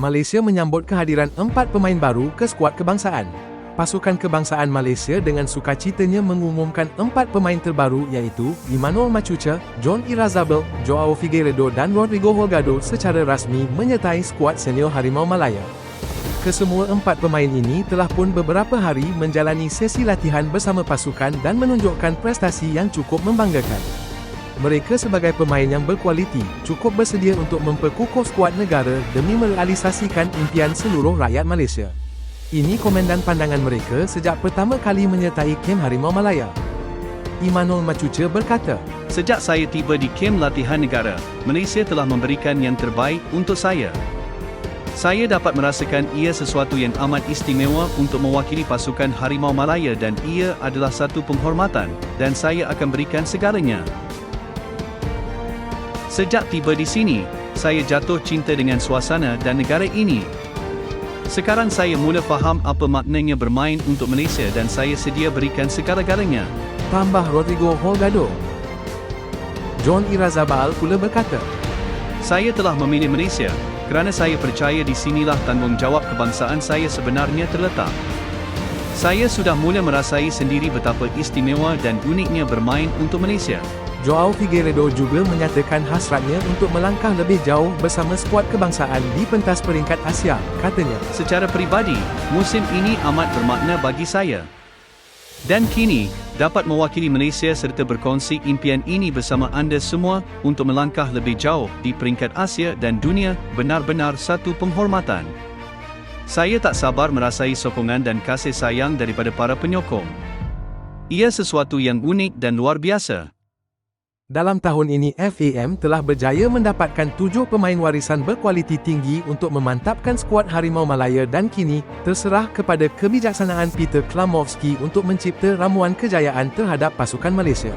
Malaysia menyambut kehadiran empat pemain baru ke skuad kebangsaan. Pasukan kebangsaan Malaysia dengan sukacitanya mengumumkan empat pemain terbaru iaitu Emmanuel Machucha, John Irazabel, Joao Figueiredo dan Rodrigo Holgado secara rasmi menyertai skuad senior Harimau Malaya. Kesemua empat pemain ini telah pun beberapa hari menjalani sesi latihan bersama pasukan dan menunjukkan prestasi yang cukup membanggakan. Mereka sebagai pemain yang berkualiti, cukup bersedia untuk memperkukuh skuad negara demi merealisasikan impian seluruh rakyat Malaysia. Ini komandan pandangan mereka sejak pertama kali menyertai kem Harimau Malaya. Imanul Macuca berkata, Sejak saya tiba di kem latihan negara, Malaysia telah memberikan yang terbaik untuk saya. Saya dapat merasakan ia sesuatu yang amat istimewa untuk mewakili pasukan Harimau Malaya dan ia adalah satu penghormatan dan saya akan berikan segalanya. Sejak tiba di sini, saya jatuh cinta dengan suasana dan negara ini. Sekarang saya mula faham apa maknanya bermain untuk Malaysia dan saya sedia berikan segala-galanya. tambah Rodrigo Holgado. John Irazabal pula berkata, Saya telah memilih Malaysia kerana saya percaya di sinilah tanggungjawab kebangsaan saya sebenarnya terletak. Saya sudah mula merasai sendiri betapa istimewa dan uniknya bermain untuk Malaysia. Joao Figueiredo juga menyatakan hasratnya untuk melangkah lebih jauh bersama skuad kebangsaan di pentas peringkat Asia, katanya. Secara peribadi, musim ini amat bermakna bagi saya. Dan kini, dapat mewakili Malaysia serta berkongsi impian ini bersama anda semua untuk melangkah lebih jauh di peringkat Asia dan dunia benar-benar satu penghormatan. Saya tak sabar merasai sokongan dan kasih sayang daripada para penyokong. Ia sesuatu yang unik dan luar biasa. Dalam tahun ini FAM telah berjaya mendapatkan tujuh pemain warisan berkualiti tinggi untuk memantapkan skuad Harimau Malaya dan kini, terserah kepada kebijaksanaan Peter Klamovski untuk mencipta ramuan kejayaan terhadap pasukan Malaysia.